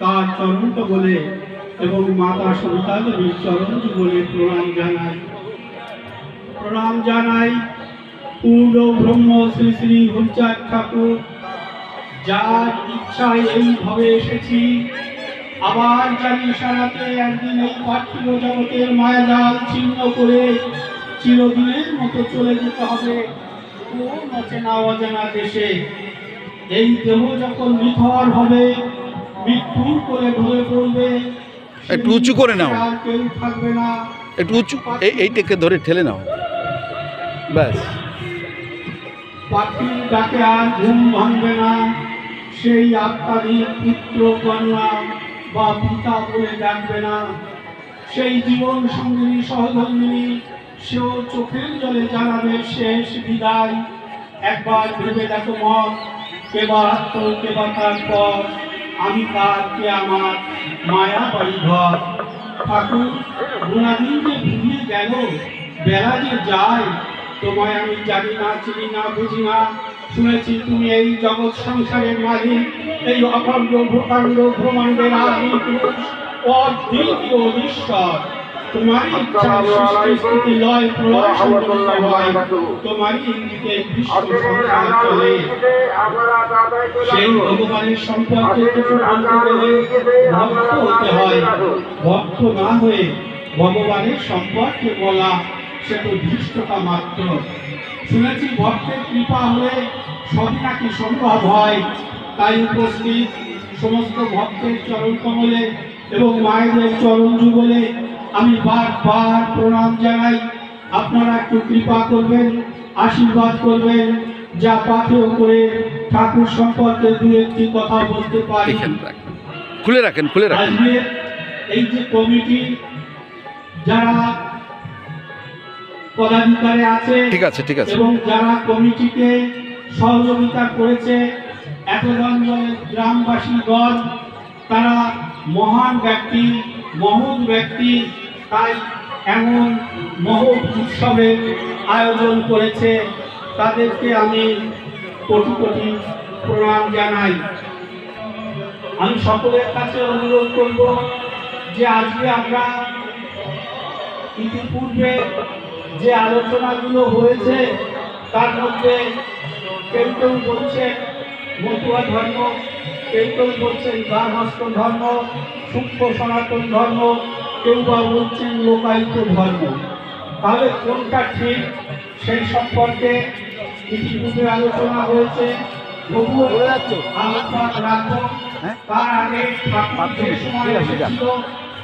তার চরণ বলে এবং মাতা সন্তানের চরণ বলে প্রণাম জানাই প্রণাম জানাই পূর্ণ ব্রহ্ম শ্রী শ্রী হরিচাঁদ ঠাকুর, যার ইচ্ছায় এইভাবে এসেছি। আবার জানি সারাতে একদিন এই পার্থিব জগতের মায়াজাল ছিন্ন করে চিরদিনের মতো চলে যেতে হবে। কোন অচেনা অজানা দেশে। এই দেহ যখন নিথর হবে মৃত্যুর করে ঢলে পড়বে একটু উঁচু করে নাও। কেউ থাকবে না। একটু উঁচু এই এইটাকে ধরে ঠেলে নাও। ব্যাস। পাখির ডাকে আর ঘুম ভাঙবে না। সেই পুত্র কন্যা বা পিতা বলে ডাকবে না। সেই জীবন সঙ্গিনী সহধর্মিনী সেও চোখের জলে জানাবে শেষ বিদায়। একবার ভেবে দেখো মত কে বা আত্ম কে বা তার পর আমি তার কে আমার মায়া বাড়ি ঘর, ঠাকুর যে ভুলিয়ে গেল বেলা যে যায়। তোমায় আমি জানি না, চিনি না, বুঝি না। শুনেছি তুমি এই জগৎ সংসারের মালিক, এই অখণ্ড ভূখণ্ড ব্রহ্মাণ্ডের আদি পুরুষ অদ্বিতীয় ঈশ্বর তোমারই ইচ্ছা সৃষ্টি স্থিতি লয় প্রলয় সংগঠিত হয়। তোমারই ইঙ্গিতে বিশ্ব সংসার চলে। সেই ভগবানের সম্পর্কে কিছু বলতে গেলে ভক্ত হতে হয়। ভক্ত না হয়ে ভগবানের সম্পর্কে বলা সে তো ধৃষ্টতা মাত্র। শুনেছি ভক্তের কৃপা হলে সবই নাকি সম্ভব হয়। তাই উপস্থিত সমস্ত ভক্তের চরণ কমলে এবং মায়েদের চরণ যুগলে আমি বারবার প্রণাম জানাই। আপনারা একটু কৃপা করবেন আশীর্বাদ করবেন যা পাথেয় করে ঠাকুর সম্পর্কে দু একটি কথা বলতে পারি। খুলে রাখেন খুলে রাখেন। এই যে কমিটি যারা পদাধিকারে আছে ঠিক আছে ঠিক আছে। এবং যারা কমিটিকে সহযোগিতা করেছে একগঞ্জনের গ্রামবাসী দল তারা মহান ব্যক্তি মহৎ ব্যক্তি তাই এমন মহৎ উৎসবের আয়োজন করেছে। তাদেরকে আমি কোটি কোটি প্রণাম জানাই। আমি সকলের কাছে অনুরোধ করব যে আজকে আমরা ইতিপূর্বে যে আলোচনাগুলো হয়েছে, তার মধ্যে কেউ কেউ বলছেন মতুয়া ধর্ম, কেউ কেউ বলছেন গার্হস্থ ধর্ম, সূক্ষ্ম সনাতন ধর্ম কেউ বা বলছেন লোকায়িত ধর্ম তাহলে কোনটা ঠিক সেই সম্পর্কে ইতিপূর্বে আলোচনা হয়েছে। তবুও আলোচনা রাখব হ্যাঁ? তার আগে ঠাকুর যে সময় এসেছিল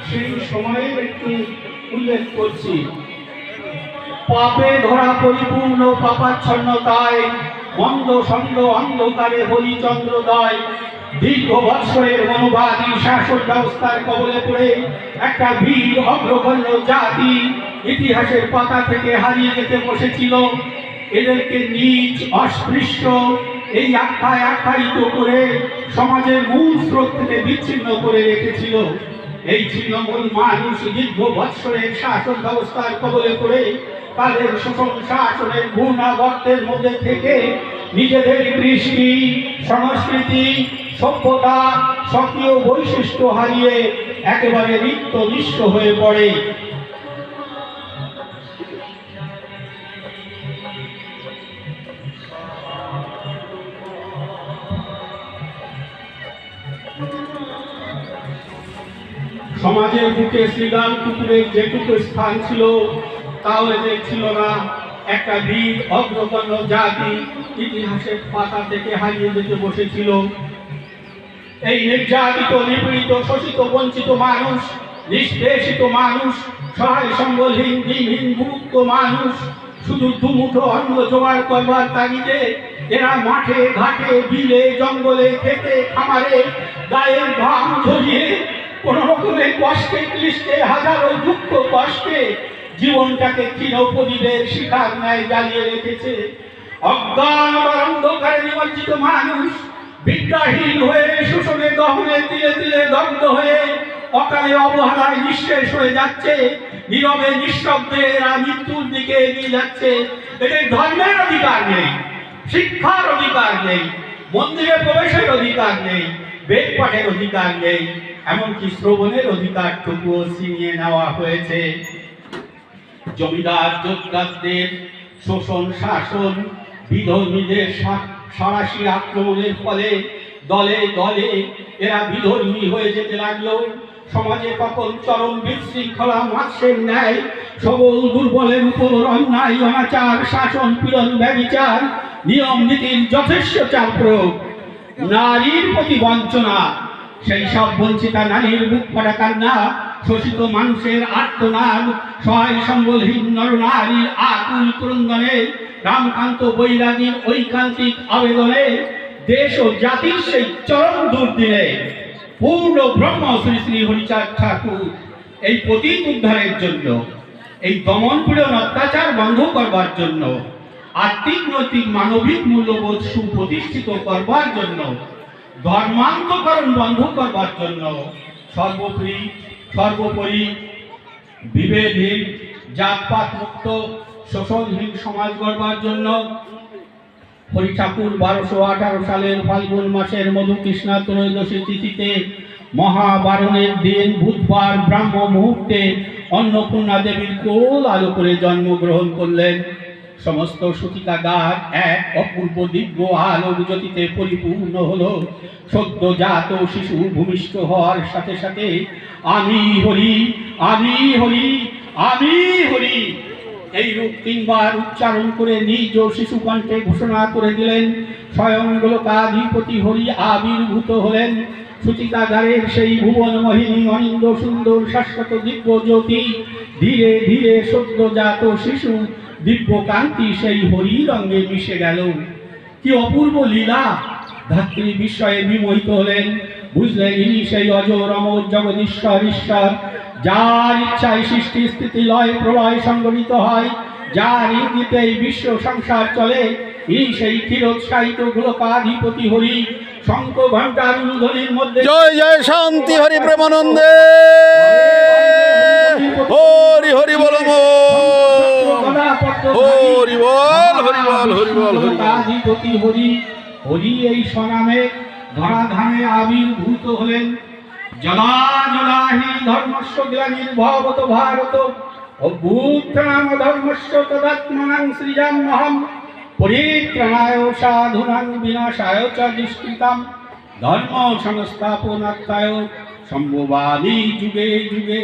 সেই সময়ের একটু উল্লেখ করছি। পাপে ধরা পরিপূর্ণ পাপাচ্ছন্নতায় মন্দ সন্দ অন্ধকারে হরিচন্দ্রদয় দীর্ঘ বৎসরের মনোবাদী শাসন ব্যবস্থার কবলে পড়ে একটা বীর অগ্রগণ্য জাতি ইতিহাসের পাতা থেকে হারিয়ে যেতে বসেছিল। এদেরকে নিজ অস্পৃশ্য এই আখ্যায় আখ্যায়িত করে সমাজের মূল স্রোত থেকে বিচ্ছিন্ন করে রেখেছিল। এই ছিন্নমূল মানুষ দীর্ঘ বৎসরের শাসন ব্যবস্থার কবলে পড়ে তাদের শোষণ শাসনের গুণাবর্তের মধ্যে থেকে নিজেদের কৃষ্টি, সংস্কৃতি, সভ্যতা সক্রিয় বৈশিষ্ট্য হারিয়ে একেবারে নিত্য নিঃস্ব হয়ে পড়ে। সমাজের বুকে শ্রীরাম কুকুরের যেটুকু স্থান ছিল, তাও এদের ছিল না। একটা বীর অগ্রগণ্য জাতি ইতিহাসের পাতা থেকে হারিয়ে যেতে বসেছিল। এই নির্যাতিত, নিপীড়িত, শোষিত, বঞ্চিত মানুষ, নিষ্পেষিত মানুষ, সহায় সম্বলহীন, দিনহীন, মুক্ত মানুষ, শুধু দুমুঠো অন্ন জোগাড় করবার তাগিদে এরা মাঠে, ঘাটে, বিলে, জঙ্গলে খেতে খামারে গায়ের ঘাম ঝরিয়ে কোন রকমের কষ্টে, ক্লিষ্টে, হাজারো দুঃখ কষ্টে জীবনটাকে ক্ষীণ প্রদীপের শিকার ন্যায় জ্বালিয়ে রেখেছে। অজ্ঞান বা অন্ধকারে নিমজ্জিত মানুষ বিদ্যাহীন হয়ে শোষণে, দহনে, তিলে তিলে দগ্ধ হয়ে অকালে অবহেলায় নিঃশেষ হয়ে যাচ্ছে। নীরবে, নিঃশব্দে এরা মৃত্যুর দিকে এগিয়ে যাচ্ছে। এদের ধর্মের অধিকার নেই, শিক্ষার অধিকার নেই, মন্দিরে প্রবেশের অধিকার নেই বেদ পাঠের অধিকার নেই। এমনকি শ্রবণের অধিকারটুকুও ছিনিয়ে নেওয়া হয়েছে। জমিদার যোদ্ধাদের শোষণ, শাসন, বিধর্মীদের সা- আক্রমণের ফলে দলে দলে এরা বিধর্মী হয়ে যেতে লাগল। সমাজে তখন চরম বিশৃঙ্খলা মার্ক্সের ন্যায়, সবল দুর্বলের উপর অন্যায়, অনাচার, শাসন পীড়ন, ব্যবিচার, নিয়ম নীতির যথেষ্ট চাপ প্রয়োগ। নারীর প্রতি বঞ্চনা সেই সব বঞ্চিতা নারীর বুক ফাটা কান্না শোষিত মানুষের আত্মনাদ সহায় সম্বলহীন নরনারীর আকুল ক্রন্দনে, রামকান্ত বৈরাগীর ঐকান্তিক আবেদনে, দেশ ও জাতির সেই চরম দুর্দিনে। পূর্ণ ব্রহ্ম শ্রী শ্রী হরিচাঁদ ঠাকুর এই প্রতীক উদ্ধারের জন্য, এই দমন পীড়ন অত্যাচার বন্ধ করবার জন্য আর্থিক নৈতিক মানবিক মূল্যবোধ সুপ্রতিষ্ঠিত করবার জন্য ধর্মান্তকরণ বন্ধ করবার জন্য সর্বোপরি সর্বোপরি বিভেদহীন জাতপাত মুক্ত শোষণহীন সমাজ গড়বার জন্য হরি ঠাকুর বারোশো আঠারো সালের ফাল্গুন মাসের মধু কৃষ্ণা ত্রয়োদশী তিথিতে মহাবারণের দিন বুধবার ব্রাহ্ম মুহূর্তে অন্নপূর্ণা দেবীর কোল আলো করে জন্মগ্রহণ করলেন। সমস্ত সূতিকাগার এক অপূর্ব দিব্য আলোক জ্যোতিতে পরিপূর্ণ হলো। সদ্য জাত শিশু ভূমিষ্ঠ হওয়ার সাথে সাথে আমি হরি আমি হরি আমি হরি এই রূপ তিনবার উচ্চারণ করে নিজ শিশু কণ্ঠে ঘোষণা করে দিলেন। স্বয়ং গোলকাধিপতি হরি আবির্ভূত হলেন। সূচিকাগারের সেই ভুবন মোহিনী অনিন্দ সুন্দর শাশ্বত দিব্য জ্যোতি। ধীরে ধীরে সদ্যজাত শিশু দিব্য কান্তি সেই হরি রঙে মিশে গেল। কি অপূর্ব লীলা! ধাত্রী বিস্ময়ে বিমোহিত হলেন। বুঝলেন ইনি সেই অজর অমর জগদীশ্বর ঈশ্বর। যার ইচ্ছায় সৃষ্টি স্থিতি লয় প্রলয় সংগঠিত হয়, যার ইঙ্গিতে বিশ্ব সংসার চলে। সেই গোলকাধিপতি হরি শঙ্খ ঘণ্টার উলুধ্বনির মধ্যে। জয় জয় শান্তি হরি প্রেমানন্দে। হরি হরি বল হরি বল হরি বল হরি বল হরি এই ধরাধামে আবির্ভূত হলেন। যদা যদাহি ধর্মস্য গ্লানির্ভবত ভারত। অভ্যুত্থান ধর্মস্য তদাত্মনাং সৃজাম্যহম পরিত্রাণায় সাধুনাং বিনাশায় চ দুষ্কৃতাম ধর্ম সংস্থাপনাত্মায় সম্ভবাদী যুগে যুগে।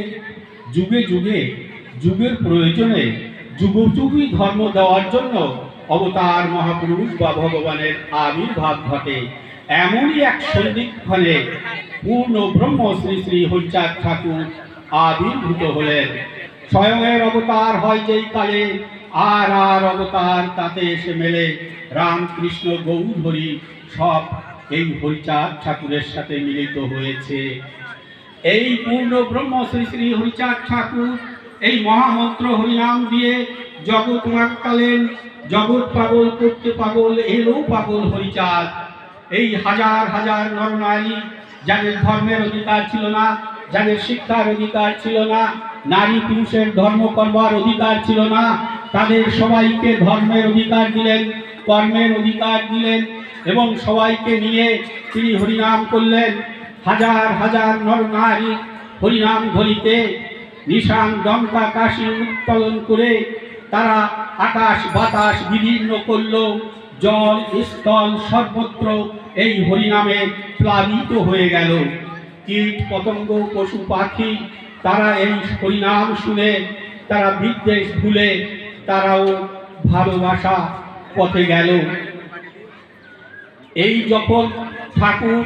যুগে যুগে যুগের প্রয়োজনে যুগোযুগী ধর্ম দেওয়ার জন্য অবতার মহাপুরুষ বা ভগবানের আবির্ভাব ঘটে। এমনই এক সন্ধিক্ষণে পূর্ণ ব্রহ্ম শ্রী শ্রী হরিচাঁদ ঠাকুর আবির্ভূত হলেন। স্বয়ংয়ের অবতার হয় যেই কালে আর আর অবতার তাতে এসে মেলে। রামকৃষ্ণ গৌর হরি সব এই হরিচাঁদ ঠাকুরের সাথে মিলিত হয়েছে। এই পূর্ণ ব্রহ্ম শ্রী শ্রী হরিচাঁদ ঠাকুর, এই মহামন্ত্র হরিনাম দিয়ে জগৎ মাকালেন জগৎ পাগল, করতে পাগল, এলো পাগল হরিচাঁদ। এই হাজার হাজার নরনারী, যাদের ধর্মের অধিকার ছিল না, যাদের শিক্ষার অধিকার ছিল না, নারী পুরুষের ধর্ম করবার অধিকার ছিল না তাদের সবাইকে ধর্মের অধিকার দিলেন, কর্মের অধিকার দিলেন এবং সবাইকে নিয়ে তিনি হরিনাম করলেন। হাজার হাজার নর নারী হরিনাম ধরিতে নিশান দমকা কাশি উত্তোলন করে তারা আকাশ, বাতাস বিদীর্ণ করল। জল, স্থল, সর্বত্র এই হরিনামে প্লাবিত হয়ে গেল। কীট, পতঙ্গ, পশু, পাখি তারা এই হরিনাম শুনে, তারা বিদ্বেষ ভুলে তারাও ভালোবাসা পথে গেল। এই যখন ঠাকুর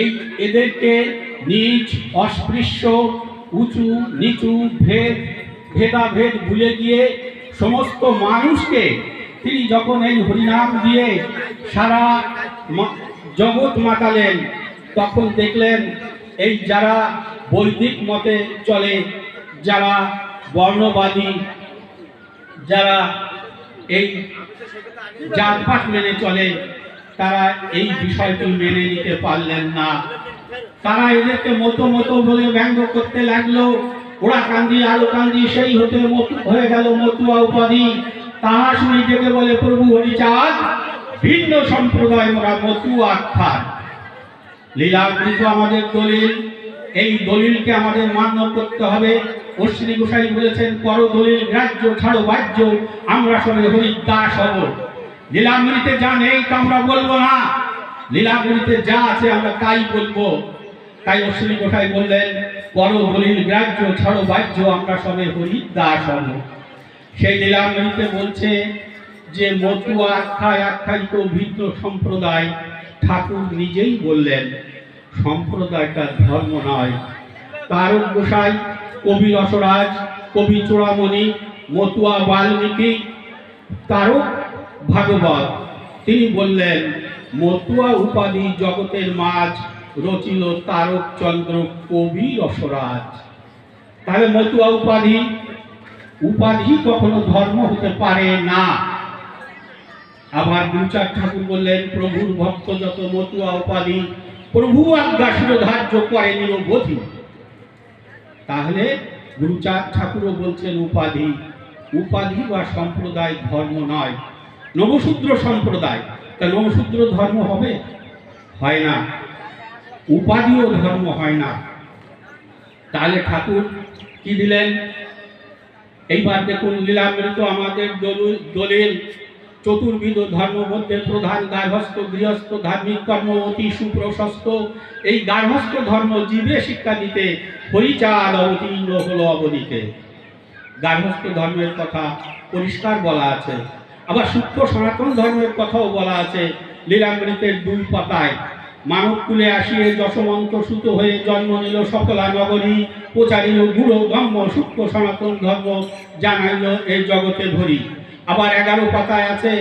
এই এদেরকে নিজ অস্পৃশ্য, উঁচু, নিচু ভেদ, ভেদাভেদ ভুলে গিয়ে সমস্ত মানুষকে তিনি যখন এই হরিনাম দিয়ে সারা জগৎ মাতালেন, তখন দেখলেন এই যারা বৈদিক মতে চলে, যারা বর্ণবাদী যারা এই জাতপাত মেনে চলে, তারা এই বিষয়টি মেনে নিতে পারলেন না। তারা এদেরকে মতো মতো বলে ব্যঙ্গ করতে লাগল। ওরা কান্দি আলো কান্দি, সেই হতে হয়ে গেল মতুয়া উপাধি। তাহা শুনি ডেকে বলে, প্রভু হরিচাঁদ, ভিন্ন সম্প্রদায় ওরা মতুয়া খান। লীলাবৃত আমাদের দলিল, এই দলিলকে আমাদের মান্য করতে হবে। অশ্বিনী গোসাই বলেছেন পর দলিল গ্রাহ্য, ছাড়ো বাহ্য, আমরা সবাই হরিদাস হব। লীলামৃতে যা নেই তা আমরা বলব না। লীলামৃতে যা আছে আমরা তাই বলব। তাই অশ্বিনী গোসাই বললেন পর দলিল গ্রাহ্য, ছাড়ো বাহ্য, আমরা সবাই হরিদাস হব। সেই লীলামৃতে বলছে যে, মতুয়া আখ্যায় আখ্যায়িত ভিন্ন সম্প্রদায়। ঠাকুর নিজেই বললেন, সম্প্রদায়টা ধর্ম নয়। তারক গোসাই কবি রসরাজ কবি চূড়ামণি, মতুয়া বাল্মীকি, তারক ভাগবত। তিনি বললেন, মতুয়া উপাধি জগতের মাঝ রচিল তারক চন্দ্র কবি রসরাজ তাহলে মতুয়া উপাধি উপাধি কখনো ধর্ম হতে পারে না। আবার গুরুচাঁদ ঠাকুর বললেন, প্রভুর ভক্ত যত মতুয়া উপাধি, প্রভু আজ্ঞা শিরোধার্য করেনি বোধি। তাহলে গুরুচাঁদ ঠাকুরও বলছেন উপাধি। উপাধি বা সম্প্রদায় ধর্ম নয়। নবশূদ্র সম্প্রদায়। তা নবশূদ্র ধর্ম হবে? হয় না। উপাধিও ধর্ম হয় না। তাহলে ঠাকুর কি দিলেন? এইবার দেখুন লীলামৃত আমাদের দলু- দলিল। চতুর্বিধ ধর্ম মধ্যে প্রধান গার্হস্থ গৃহস্থ, ধার্মিক কর্ম অতি সুপ্রশস্ত। এই গার্হস্থ ধর্ম জীবে শিক্ষা দিতে, পরিচার অবতীর্ণ হল অবনীতে গার্হস্থ ধর্মের কথা পরিষ্কার বলা আছে। আবার সূক্ষ্ম সনাতন ধর্মের কথাও বলা আছে। লীলামৃতের দুই পাতায়, মানব কুলে আসিয়ে যশমন্ত সুত হয়ে জন্ম নিল সকলা নগরী প্রচারিল গুরু ধর্ম সূক্ষ্ম সনাতন ধর্ম জানাইল এই জগতে ভরি। আবার এগারো পাতায় আছে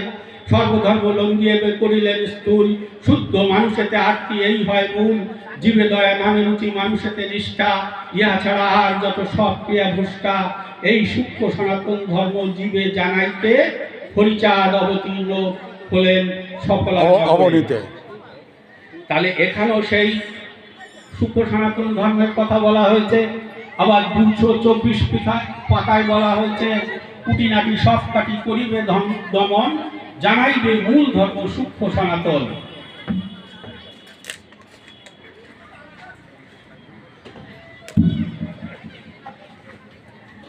সর্বধর্ম লঙ্গিয়ে করিলেন স্থূল শুদ্ধ মানুষেতে আটটি এই হয় মূল। জীবে দয়া নামে রুচি মানুষেতে নিষ্ঠা ইহা ছাড়া আর যত সব ক্রিয়া ভুষ্টা। এই সূক্ষ্ম সনাতন ধর্ম জীবে জানাইতে হরিচাঁদ অবতীর্ণ হলেন সকল তাহলে এখানেও সেই সূক্ষ্ম সনাতন ধর্মের কথা বলা হয়েছে। আবার দুশো চব্বিশ পিঠা- পাতায় বলা হয়েছে কুটিনাটি সব কাটি করিবে দমন, জানাইবে মূল ধর্ম সূক্ষ্ম সনাতন।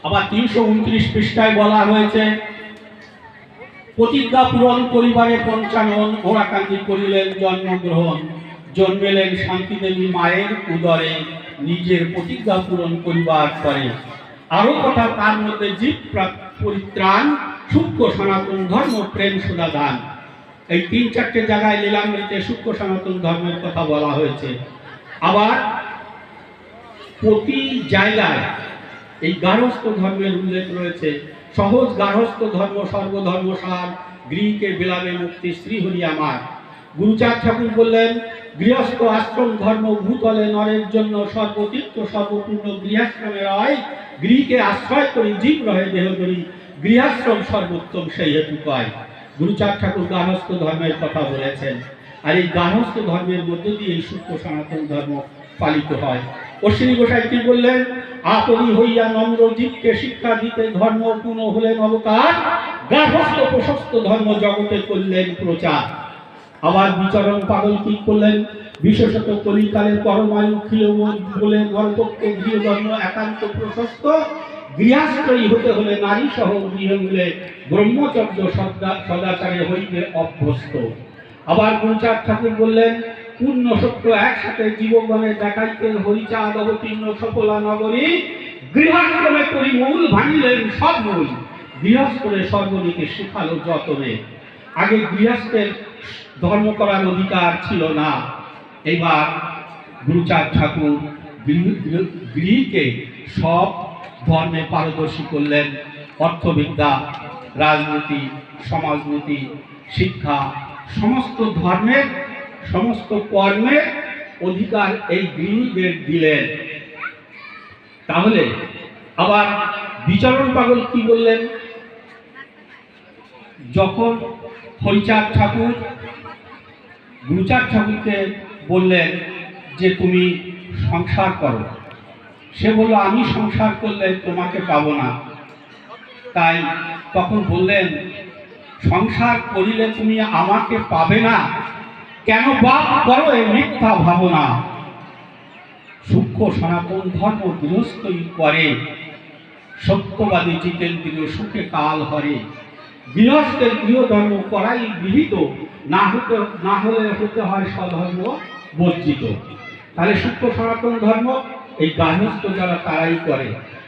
আবার তিনশো উনত্রিশ পৃষ্ঠায় বলা হয়েছে, প্রতিজ্ঞা পূরণ পরিবারে পঞ্চানন ওরাকান্দি করিলেন জন্মগ্রহণ, জন্মেলেন শান্তিদেবী মায়ের উদরে, নিজের প্রতিজ্ঞা পূরণ করিবার পরে। আরও কথা তার মধ্যে জীব প্রা- পরিত্রাণ, সূক্ষ্ম সনাতন ধর্ম, প্রেম, সুদা, দান। এই তিন চারটে জায়গায় লীলামৃতে সূক্ষ্ম সনাতন ধর্মের কথা বলা হয়েছে। আবার প্রতি জায়গায় এই গার্হস্থ ধর্মের উল্লেখ রয়েছে। সহজ গার্হস্থ ধর্ম সর্বধর্ম সার গৃহকে বিলাবে মুক্তি, শ্রীহরি আমার। গুরুচাঁদ ঠাকুর বললেন গৃহস্থ আশ্রম ধর্ম ভূতলে নরের জন্য সর্বতীর্থ সর্বপূর্ণ গৃহাশ্রমে রয় গৃহকে আশ্রয় করি, জীব রহে দেহ করি, গৃহাশ্রম সর্বোত্তম সেই হেতু কয় গুরুচাঁদ ঠাকুর গার্হস্থ ধর্মের কথা বলেছেন। আর এই গার্হস্থ ধর্মের মধ্যে দিয়ে এই সূক্ষ্ম সনাতন ধর্ম পালিত হয়। অশ্বিনী গোসাই কি বললেন? আপনি হইয়া নম্র জীবকে শিক্ষা দিতে ধর্ম পূর্ণ হলেন অবতার গার্হস্থ প্রশস্ত ধর্ম জগতে করলেন প্রচার। আবার বিচরণ পাগল কি করলেন। বিশেষত কলিকালের পরমায়ু খিল বলে গৃহধর্ম একান্ত প্রশস্ত। গৃহাশ্রয়ী হতে হলে নারী সহ গৃহ মিলে ব্রহ্মচর্য সদা- সদাচারে হইবে অভ্যস্ত। আবার গুরুচাঁদ ঠাকুর বললেন, পূর্ণ সত্য একসাথে জীবগণে দেখাইতে হরিচাঁদ অবতীর্ণ সফলা নগরী, গৃহাশ্রমে করি মূল ভাঙিলেন সব মূল। গৃহস্থরে সর্বনীকে শিখালো যতনে। আগে গৃহস্থের ধর্ম করার অধিকার ছিল না। এবার গুরুচাঁদ ঠাকুর গৃহ- গৃহ- গৃহীকে সব ধর্মে পারদর্শী করলেন। অর্থবিদ্যা, রাজনীতি, সমাজনীতি, শিক্ষা, সমস্ত ধর্মের, সমস্ত কর্মের অধিকার এই গৃহীদের দিলেন। তাহলে আবার বিচরণ পাগল কি বললেন? যখন হরিচাঁদ ঠাকুর। গুরুচাঁদ ঠাকুরকে বললেন যে, তুমি সংসার করো। সে বলল, আমি সংসার করলে তোমাকে পাবো না। তাই তখন বললেন, সংসার করিলে তুমি আমাকে পাবে না। কেন বাপ করো এ মিথ্যা ভাবনা। সূক্ষ্ম সনাতন ধর্ম গৃহস্থই করে। সত্যবাদী জিতেন্দ্রীয় সুখে কাল হরে। গৃহস্থের গৃহধর্ম করাই গৃহীত। না হতে না হলে হতে হয় স্বধর্ম বর্জিত। তাহলে সূক্ষ্ম সনাতন ধর্ম, এই গার্হস্থ যারা তারাই করে।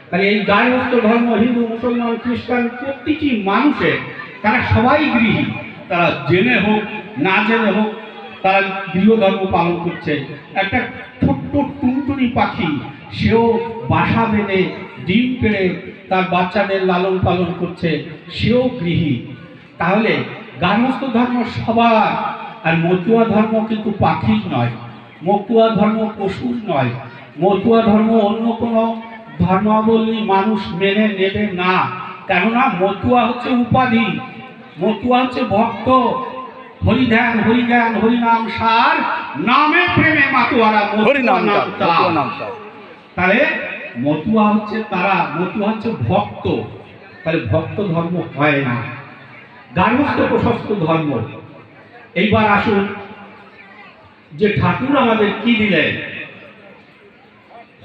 তাহলে এই গার্হস্থ ধর্ম, হিন্দু, মুসলমান, খ্রিস্টান, প্রতিটি মানুষের, তারা সবাই গৃহী। তারা জেনে হোক, না জেনে হোক, তারা গৃহধর্ম পালন করছে। একটা ছোট্ট টুনটুনি পাখি, সেও বাসা বেঁধে ডিম পেড়ে তার বাচ্চাদের লালন পালন করছে সেও গৃহী তাহলে গার্হস্থ ধর্ম সবার আর মতুয়া ধর্ম কিন্তু পাখির নয় মতুয়া ধর্ম পশুর নয় মতুয়া ধর্ম অন্য কোনো ধর্মাবলী মানুষ মেনে নেবে না কেননা মতুয়া হচ্ছে উপাধি মতুয়া হচ্ছে ভক্ত হরিধ্যান হরিজ্ঞান হরিনাম সার নামে প্রেমে মাতুয়ারা মতুয়া হরি নাম তার, নাম তার। মতুয়া নাম তার। তাহলে মতুয়া হচ্ছে তারা, মতুয়া হচ্ছে ভক্ত। তাহলে ভক্ত ধর্ম হয় না। গার্হস্থ প্রশস্ত ধর্ম। এইবার আসুন, যে ঠাকুর আমাদের কি দিলেন?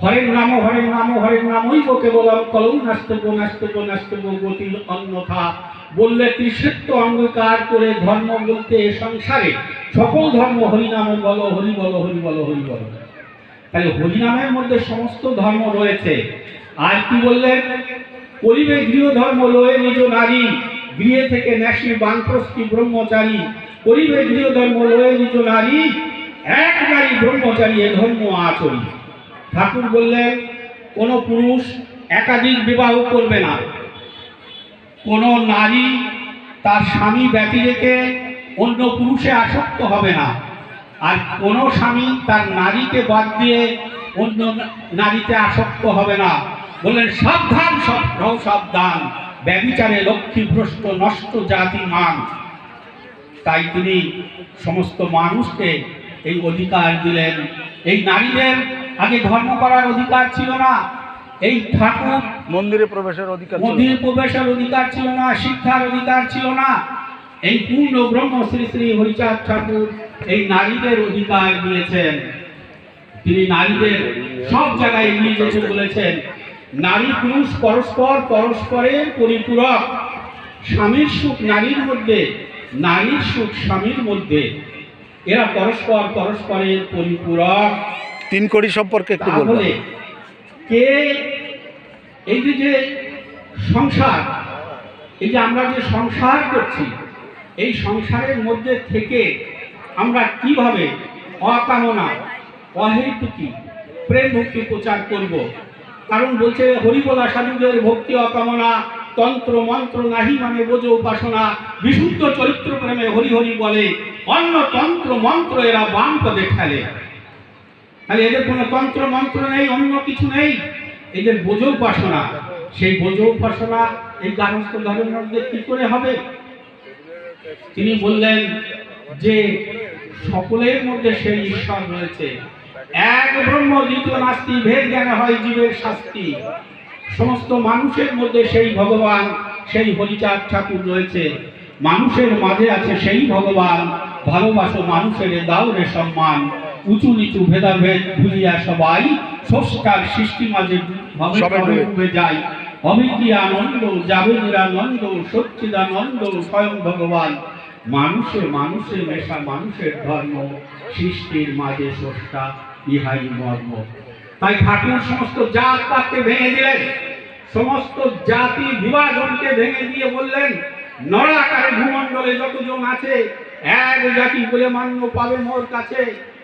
হরের নাম হরের নাম হরের নাম ওই বকে বললাম কলৌ নাস্তব্য নাস্তব্য নাস্তব্য গতির অন্যথা। বললে ত্রিশত্ব অঙ্গীকার করে ধর্ম বলতে সংসারে। সকল ধর্ম হরিনাম বলো, হরি বলো হরি বলো হরি বলো। তাহলে হরিনামের মধ্যে সমস্ত ধর্ম রয়েছে। আর কি বললেন? করিবে গৃহ ধর্ম লয়ে নিজ নারী, গৃহে থেকে ন্যাসী, বানপ্রস্থী, ব্রহ্মচারী। করিবে গৃহ ধর্ম লয়ে নিজ নারী, এক নারী, ব্রহ্মচারী, এ ধর্ম আচরি। ঠাকুর বললেন, কোন পুরুষ একাধিক বিবাহ করবে না। কোন নারী তার স্বামী ব্যতি রেখে অন্য পুরুষে আসক্ত হবে না। আর কোন স্বামী তার নারীকে বাদ দিয়ে অন্য নারীতে আসক্ত হবে না। বললেন সাবধান সব সাবধান। ব্যবিচারে লক্ষ্মী ভ্রষ্ট নষ্ট জাতি মান। তাই তিনি সমস্ত মানুষকে এই অধিকার দিলেন। এই নারীদের আগে ধর্ম করার অধিকার ছিল না। এই ঠাকুর মন্দিরে প্রবেশের অধিকার। মন্দিরে প্রবেশের অধিকার ছিল না শিক্ষার অধিকার ছিল না। এই পূর্ণ ব্রহ্ম শ্রী শ্রী হরিচাঁদ ঠাকুর এই নারীদের অধিকার দিয়েছেন। তিনি নারীদের সব জায়গায় নিয়ে যেতে বলেছেন। নারী পুরুষ পরস্পর পরস্পরের পরিপূরক। স্বামীর সুখ নারীর মধ্যে নারীর সুখ স্বামীর মধ্যে। এরা পরস্পর পরস্পরের পরিপূরক। তিন কোটি সম্পর্কে একটু তাহলে কে এই যে যে সংসার এই যে আমরা যে সংসার করছি এই সংসারের মধ্যে থেকে আমরা কীভাবে অকামনা, অহেতুকি প্রেম ভক্তি প্রচার করব? কারণ বলছে হরিবলা সাধুদের ভক্তি অকামনা, তন্ত্র মন্ত্র নাহি মানে বোঝো উপাসনা, বিশুদ্ধ চরিত্র প্রেমে হরি হরি বলে, অন্য তন্ত্র মন্ত্র এরা বাম পদে খেলে তাহলে এদের কোনো তন্ত্র মন্ত্র নেই, অন্য কিছু নেই? এদের বোঝো উপাসনা। সেই বোঝো উপাসনা এই গার্হস্থ মধ্যে কি করে হবে? তিনি বললেন যে সকলের মধ্যে সেই ঈশ্বর রয়েছে। এক ব্রহ্ম দ্বিতীয় নাস্তি ভেদ জ্ঞানে হয় জীবের শাস্তি। সমস্ত মানুষের মধ্যে সেই ভগবান সেই হরিচাঁদ ঠাকুর রয়েছে। মানুষের মাঝে আছে সেই ভগবান। ভালোবাসো মানুষের দাও রে সম্মান। উঁচু নিচু ভেদাভেদ ভুলিয়া সবাই সংস্কার সৃষ্টি মাঝে ডুবে। ডুবে অবিদ্যা আনন্দ যাবে নিরানন্দ সচ্চিদানন্দ স্বয়ং ভগবান। মানুষে মানুষে মেশা মানুষের ধর্ম সৃষ্টির মাঝে স্রষ্টা ইহাই মর্ম। তাই ঠাকুর সমস্ত জাত পাতকে ভেঙে দিলেন সমস্ত জাতি বিভাজনকে ভেঙে দিয়ে বললেন নরাকারে ভূমণ্ডলে যতজন আছে এক জাতি বলে মান্য পাবে মোর কাছে।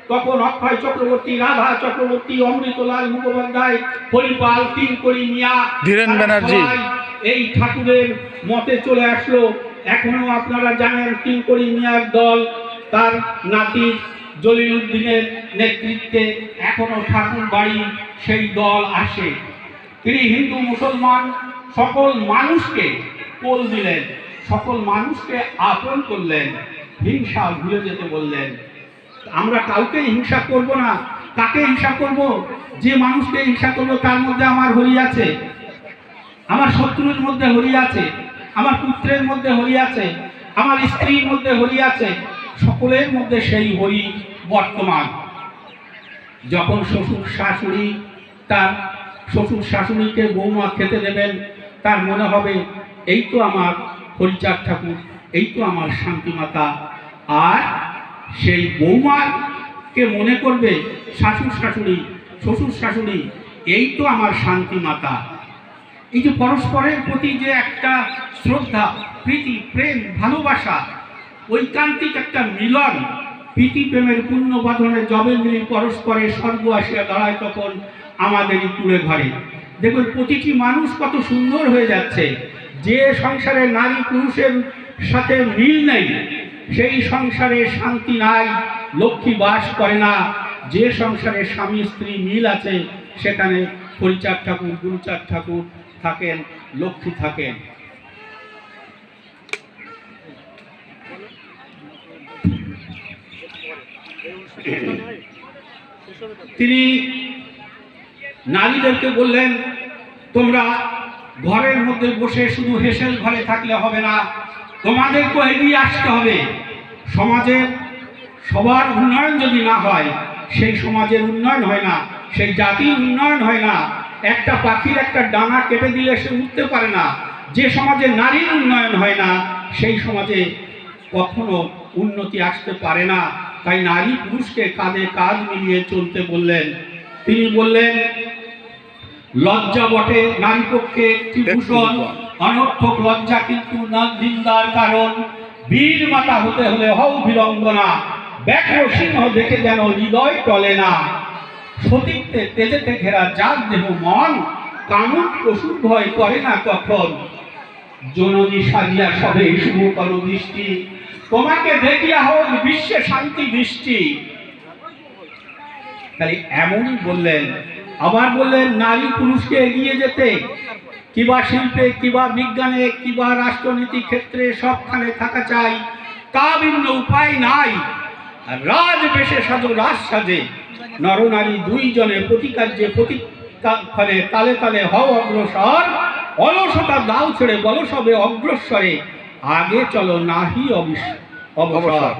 তখন অক্ষয় চক্রবর্তী রাধা চক্রবর্তী অমৃতলাল মুখোপাধ্যায় হরিপাল তিন করি মিয়া ধীরেন ব্যানার্জি। এই ঠাকুরের মতে চলে আসলো। এখনও আপনারা জানেন কিঙ্করি মিয়ার দল, তার নাতি জলিল উদ্দিনের নেতৃত্বে এখনও ঠাকুর বাড়ি সেই দল আসে। তিনি হিন্দু মুসলমান, সকল মানুষকে কোল দিলেন, সকল মানুষকে আপন করলেন, হিংসা ভুলে যেতে বললেন। আমরা কাউকে হিংসা করব না, কাকে হিংসা করব? যে মানুষকে হিংসা করব, তার মধ্যে আমার হরি আছে। আমার শত্রুর মধ্যে হরি আছে। আমার পুত্রের মধ্যে হরি আছে, আমার স্ত্রীর মধ্যে হরি আছে, সকলের মধ্যে সেই হরি বর্তমান। যখন শ্বশুর শাশুড়ি তার শ্বশুর শাশুড়িকে বৌমা খেতে দেবেন, তার মনে হবে, এই তো আমার হরিচাঁদ ঠাকুর, এই তো আমার শান্তিমাতা। আর সেই বৌমাকে মনে করবে শাশুর শাশুড়ি, শ্বশুর শাশুড়ি, এই তো আমার শান্তিমাতা। এই যে পরস্পরের প্রতি যে একটা শ্রদ্ধা, প্রীতি, প্রেম, ভালোবাসা, ঐকান্তিক একটা মিলন, প্রীতি, প্রেমের পূর্ণ বাঁধনে জবে মিলি পরস্পরে স্বর্গ আসিয়া দাঁড়ায় তখন আমাদেরই কুড়ে ঘরে। দেখুন, প্রতিটি মানুষ কত সুন্দর হয়ে যাচ্ছে। যে সংসারে নারী পুরুষের সাথে মিল নেই, সেই সংসারে শান্তি নাই, লক্ষ্মী বাস করে না। যে সংসারে স্বামী স্ত্রী মিল আছে, সেখানে হরিচাঁদ ঠাকুর গুরুচাঁদ ঠাকুর থাকেন, লক্ষ্মী থাকেন। তিনি নারীদেরকে বললেন, তোমরা ঘরের মধ্যে বসে শুধু হেসেল ঘরে থাকলে হবে না তোমাদেরকে এগিয়ে আসতে হবে। সমাজের সবার উন্নয়ন যদি না হয়, সেই সমাজের উন্নয়ন হয় না, সেই জাতির উন্নয়ন হয় না একটা পাখির একটা ডানা কেটে দিলে সে উঠতে পারে না। যে সমাজে নারীর উন্নয়ন হয় না সেই সমাজে কখনো উন্নতি আসতে পারে না। তাই নারী পুরুষকে কাঁধে কাজ মিলিয়ে চলতে বললেন। তিনি বললেন লজ্জা বটে নারী পক্ষে একটি ভূষণ অনর্থক লজ্জা কিন্তু না নিন্দার কারণ। বীর মাতা হতে হলে হও বীরঙ্গনা ব্যাঘ্র সিংহ দেখে যেন হৃদয় টলে না। সতীত্বে তেজেতে ঘেরা যার দেহ মন, কামুক পশুর ভয় করে না কখন? জননী সাজিয়া সবে শুভ করো দৃষ্টি, তোমাকে দেখিয়া হোক বিশ্বে শান্তি দৃষ্টি তাই এমনই বললেন, আবার বললেন, নারী পুরুষকে এগিয়ে যেতে, কিবা শিল্পে, কিবা বিজ্ঞানে, কিবা রাষ্ট্রনীতি ক্ষেত্রে সবখানে থাকা চাই, তা ভিন্ন উপায় নাই। আর রাজ বেশে রাজ সাজে। নরনারী দুই দুইজনে প্রতিকার্যে প্রতিক্ষণে তালে তালে হও অগ্রসর। অলসতা দাও ছেড়ে বলসবে অগ্রসরে। আগে চলো নাহি অবিস অবসর।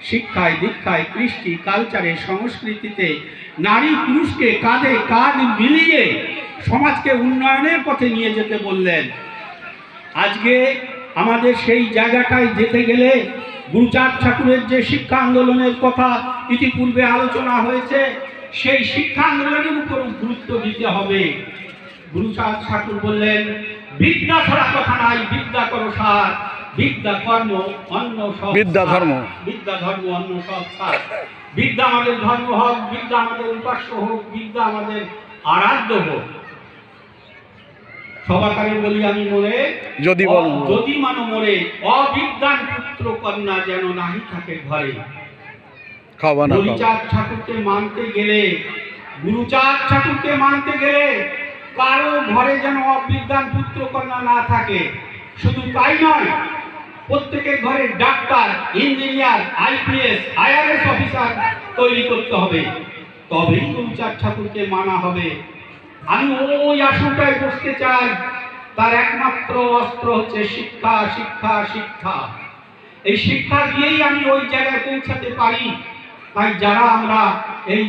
শিক্ষায়, দীক্ষায়, কৃষ্টি, কালচারে, সংস্কৃতিতে নারী পুরুষকে কাঁধে কাঁধ মিলিয়ে সমাজকে উন্নয়নের পথে নিয়ে যেতে বললেন। আজকে আমাদের সেই জায়গাটায় যেতে গেলে গুরুচাঁদ ঠাকুরের যে শিক্ষা আন্দোলনের কথা ইতিপূর্বে আলোচনা হয়েছে সেই শিক্ষা আন্দোলনের উপর গুরুত্ব দিতে হবে গুরুচাঁদ ঠাকুর বললেন বিদ্যা ছাড়া কথা নাই বিদ্যা করো সার বিদ্যা কর্ম অন্য সব বিদ্যা ধর্ম। বিদ্যা ধর্ম অন্য সব সার বিদ্যা আমাদের ধর্ম হোক বিদ্যা আমাদের উপাস্য হোক বিদ্যা আমাদের আরাধ্য হোক সবাকারে বলি আমি যদি যদি মানো মরে অবিদ্যান পুত্র কন্যা যেন নাহি থাকে ঘরে। খাওয়া না খাওয়া। ঠাকুরকে মানতে গেলে গুরুচাঁদ ঠাকুরকে মানতে গেলে কারও ঘরে যেন অবিদ্যান পুত্র কন্যা না থাকে। শুধু তাই নয় প্রত্যেকের ঘরে doctor engineer IPS IRS officer তৈরি করতে হবে। তবেই গুরুচাঁদ ঠাকুরকে মানা হবে। আমি ওই আসনটায় বসতে চাই। তার একমাত্র অস্ত্র হচ্ছে শিক্ষা শিক্ষা শিক্ষা। এই শিক্ষা দিয়েই আমি ওই জায়গায় পৌঁছাতে পারি। তাই যারা আমরা এই